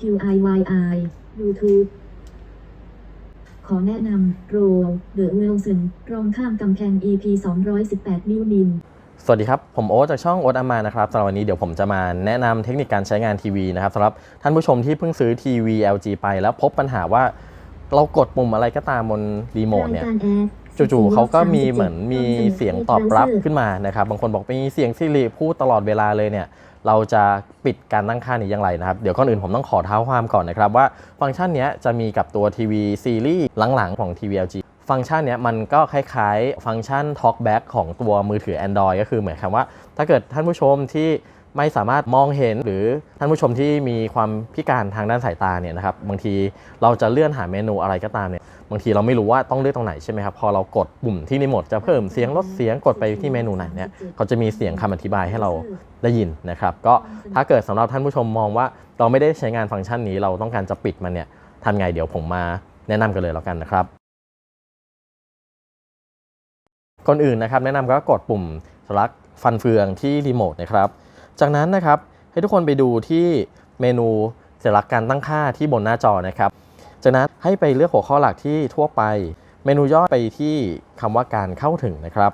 QIYI YouTube ขอแนะนำโรเดอะเวลสันรองข้ามกำแพง EP 218 นิ้วนิน สวัสดีครับ ผมโอ๊ตจากช่องโอ๊ตอามานะครับสำหรับวันนี้เดี๋ยวผมจะมาแนะนำเทคนิคการใช้งานทีวีนะครับสำหรับท่านผู้ชมที่เพิ่งซื้อทีวี LG ไปแล้วพบปัญหาว่าเรากดปุ่มอะไรก็ตามบนรีโมทเนี่ย รายการแอร์ จู่ๆเขาก็มีเหมือนมีนำสนอเสียงตอบรับขึ้นมานะครับ บางคนบอกมีเสียงซิริพูดตลอดเวลาเลยเนี่ย เราจะปิดการตั้งค่านี้อย่างไรนะครับ เดี๋ยวก่อนอื่นผมต้องขอเท้าความก่อนนะครับว่าฟังก์ชันเนี้ยจะมีกับตัวทีวีซีรีส์หลังๆของทีวี LG ฟังก์ชันเนี้ยมันก็คล้ายๆ ฟังก์ชัน Talkback ของตัวมือถือ Android ก็คือเหมือนคำว่า ถ้าเกิดท่านผู้ชมที่ ไม่สามารถมองเห็นหรือท่านผู้ชมที่มีความพิการทางด้านสายตาเนี่ยนะครับบางทีเราจะเลื่อนหาเมนูอะไรก็ตามเนี่ยบางทีเราไม่รู้ว่าต้องเลือกตรงไหนใช่ไหมครับพอเรากดปุ่มที่รีโมทจะเพิ่มเสียงลดเสียงกดไปที่เมนูไหนเนี่ยเขาจะมีเสียงคำอธิบายให้เราได้ยินนะครับก็ถ้าเกิดสำหรับท่านผู้ชมมองว่าเราไม่ได้ใช้งานฟังก์ชันนี้เราต้องการจะปิดมันเนี่ยทำไงเดี๋ยวผมมาแนะนำกันเลยแล้วกันนะครับก่อนอื่นนะครับแนะนำก็กดปุ่มสลักฟันเฟืองที่รีโมทนะครับ จากนั้นนะครับให้ทุกคนไปดูที่เมนูสัญลักษณ์การตั้งค่าที่บนหน้าจอนะครับ จากนั้นให้ไปเลือกหัวข้อหลักที่ทั่วไป เมนูย่อยไปที่คำว่าการเข้าถึงนะครับ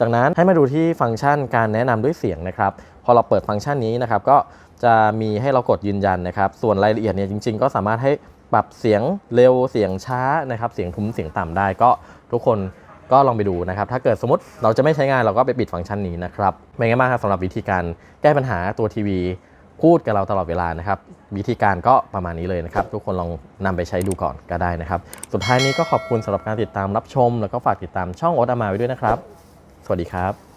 จากนั้นให้มาดูที่ฟังก์ชันการแนะนำด้วยเสียงนะครับ พอเราเปิดฟังก์ชันนี้นะครับ ก็จะมีให้เรากดยืนยันนะครับ ส่วนรายละเอียดเนี่ยจริง ๆ ก็สามารถให้ปรับเสียงเร็วเสียงช้านะครับ เสียงทุ้มเสียงต่ำได้ก็ทุกคน ก็ลองไปดูนะครับ ถ้าเกิดสมมติเราจะไม่ใช้งานเราก็ไปปิดฟังก์ชันนี้นะครับเป็นไงบ้างครับสำหรับวิธีการแก้ปัญหาตัวทีวีพูดกับเราตลอดเวลานะครับ วิธีการก็ประมาณนี้เลยนะครับ ทุกคนลองนำไปใช้ดูก่อนก็ได้นะครับ สุดท้ายนี้ก็ขอบคุณสำหรับการติดตามรับชม แล้วก็ฝากติดตามช่องโอตอามาไว้ด้วยนะครับ สวัสดีครับ